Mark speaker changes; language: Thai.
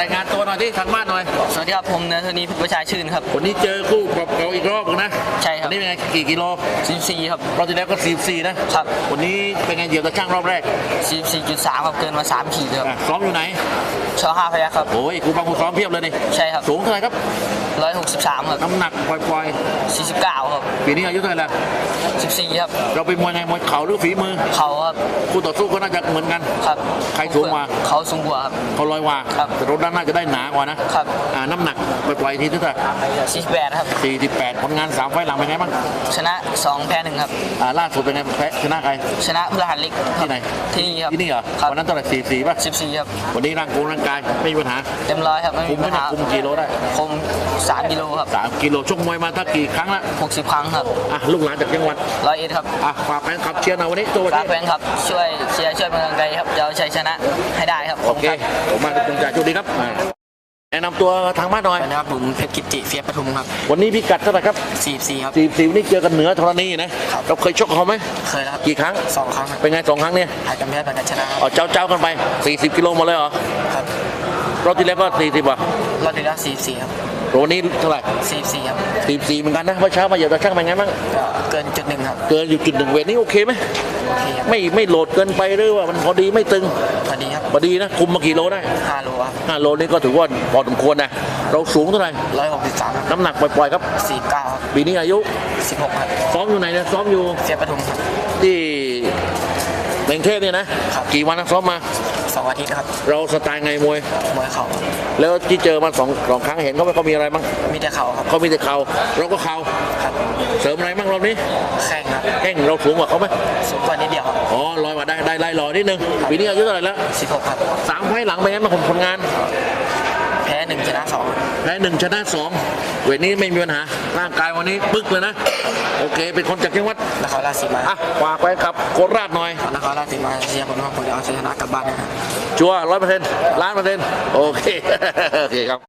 Speaker 1: รายงานตัวหน่อยที่ทางบ้านหน่อย
Speaker 2: สวัสดีครับผมเนธนีพิทประชาชื่นครับ
Speaker 1: วันนี้เจอคู่ปรับเก่าอีกรอบหนึ่งนะ
Speaker 2: ใช่ครับ
Speaker 1: วันนี้เป็นไงกี่กิโล
Speaker 2: 14ครับ
Speaker 1: รอบที่แล้วก็44นะครับวันนี้เป็นไงเหยียบตะช่างรอบแรก
Speaker 2: 14.3ครับเกินมา3ขีดครับ
Speaker 1: อะซ้อมอยู่ไหน
Speaker 2: ชอ5พยัคฆ์ครับ
Speaker 1: โอ้ยครูบังครูซ้อมเพียบเลยนี่
Speaker 2: ใช่ครับ
Speaker 1: สูงเท่าไหร่ครับ
Speaker 2: 163 ครับ
Speaker 1: น้ำหนักปล่อย
Speaker 2: 49ครับ
Speaker 1: ๆปีนี้อายุเท่าไหร่แล้ว
Speaker 2: 14ครับ
Speaker 1: เราเป็นมวยไงมวยเข่าหรือฝีมือ
Speaker 2: เขาครับ
Speaker 1: คู่ต่อสู้ก็น่าจะเหมือนกัน
Speaker 2: ครับ
Speaker 1: ใครสูงกว่า
Speaker 2: เขาสูงกว่าครับ
Speaker 1: เขาลอยกว่า
Speaker 2: ครับ
Speaker 1: แต่รถด้านหน้าจะได้หนากว่านะครับอ่าน้ำหนักปล่อยๆทีเท่าไหร่
Speaker 2: 48ครับ
Speaker 1: 48ผลงานสามไฟล์หลังเป็นไงบ้าง
Speaker 2: ชนะ2แพ้1ครับ
Speaker 1: อ่าล่าสุดเป็นไงแพ้ชนะใคร
Speaker 2: ชนะพลหันเล็กครับ
Speaker 1: ที่ไหน
Speaker 2: ที่นี่ครับ
Speaker 1: ที่นี่เหรอ
Speaker 2: ครับ
Speaker 1: วันนั้นเท่าไหร่สี่สี่ป่ะ
Speaker 2: 14ครับ
Speaker 1: วันนี้ร่างกงร่างกายไม่มีปัญหา
Speaker 2: เต็มร้อยครับไม่
Speaker 1: คุ
Speaker 2: มี
Speaker 1: ม
Speaker 2: ปั
Speaker 1: ไม่
Speaker 2: ญ
Speaker 1: ได้
Speaker 2: หา
Speaker 1: คุมกี่โลได้
Speaker 2: คุม3กิโลครับ
Speaker 1: สามกิโลชกมวยมาตั้งกี่ครั้งละ
Speaker 2: 60ครั้งครับ
Speaker 1: อะลูกหลานจากจังหวัด
Speaker 2: ร้อยเอ็ดครับ
Speaker 1: อะฝากแฟนคลับเชียร์หน่อยวันนี้ตัววัน
Speaker 2: ฝาก
Speaker 1: นี้
Speaker 2: แฟนครับช่วยเชียร์ช่วยเป็นกำลังใจครับจะเอาชัยชนะให้ได้ครับ
Speaker 1: โอเคผมมาเป็นจ่าโชคดีครับอ่าแนะนำตัวทางบ้านหน่อย
Speaker 2: สวัสดีครับผมเพชรกิติเฟียสปทุมครับ
Speaker 1: วันนี้พิกัดเท่าไหร่ครับ
Speaker 2: 44ครับ
Speaker 1: สี่สี่วันนี้เจอกันเหนือธรณีนะเราเคยชกกับเขาไหม
Speaker 2: เคยแล้วครับ
Speaker 1: กี่ครั้ง
Speaker 2: สองครั้งครับ
Speaker 1: เป็นไงสองครั้งเนี่ย
Speaker 2: หายกันแพ้ไปกันชนะครับ
Speaker 1: เอาเจ้าเจ้าๆกันไป 40 กิโลหมาเลยเหรอ
Speaker 2: ครับ
Speaker 1: รอบที่แล้วก็40อะ
Speaker 2: รอบที่แล้ว44ครับ
Speaker 1: วันนี้เท่าไหร่
Speaker 2: 44ครับ
Speaker 1: 44เหมือนกันนะเมื่อเช้ามาเหยียบตะช่างเป็นไงบ้าง
Speaker 2: ก็เกินจุดหนึ่งครับ
Speaker 1: เกินอยู่จุดหนึ่งเวทนี่โอเคไหม
Speaker 2: โอเคครับ
Speaker 1: ไม่ไม่โหลดเกินไปหรือว่ามันพอดีไม่ตึง
Speaker 2: พอดีครับ
Speaker 1: พอดีนะคุมมากี่โลได้
Speaker 2: 5โลครับ
Speaker 1: 5โลนี่ก็ถือว่าพอสมควรนะเราสูงเท่าไหร่
Speaker 2: 163ครับ
Speaker 1: น้ำหนักปล่อยๆครับ
Speaker 2: 49ครับ
Speaker 1: ปีนี้อายุ
Speaker 2: 16ครับ
Speaker 1: ซ้อมอยู่ไหนเนี่ยซ้อมอยู่
Speaker 2: เฟียสปทุมครับ
Speaker 1: ที่เมืองเทพเนี่ยนะ
Speaker 2: ครับ
Speaker 1: กี่วันนะซ้อมมา
Speaker 2: สองอาทิตย์ครับ
Speaker 1: เราสไตล์ไงมวย
Speaker 2: มวยเข่า
Speaker 1: แล้วที่เจอมาสองสองครั้งเห็นเขาไหมเขามีอะไรบ้าง
Speaker 2: มีแต่เข่าครับ
Speaker 1: เขามีแต่เข่าเราก็เข่า
Speaker 2: ครับ
Speaker 1: เสริมอะไรบ้างรอบนี้
Speaker 2: แข้งครับ
Speaker 1: แข้งเราสูงกว่าเขาไหม
Speaker 2: สูงกว่านิดเดียวครับ
Speaker 1: อ๋อลอยมาได้ได้ไล่รอนิดนึงปีนี้อายุเท่าไหร่แล้ว
Speaker 2: 16ครับ
Speaker 1: สามไฟล์หลังไปงั้นมาผลผลงาน
Speaker 2: แพ้หนึ่งชนะสองครับ
Speaker 1: แพ้หนึ่งชนะสองเวทนี้ไม่มีปัญหา ร่างกายวันนี้ปึ๊กเลยนะ โอเค เป็นคนจากจังหวัด
Speaker 2: นครราชสีมา
Speaker 1: อะฝากไว้กับโคราชหน่อย
Speaker 2: นครราชสีมาเชียร์ผมนะครับผมจะเอาชัยชนะกลับบ้านนะครับ
Speaker 1: ชัวร้อยเปอร์เซ็นต์ล้านเปอร์เซ็นต์โอเคโอเคครับ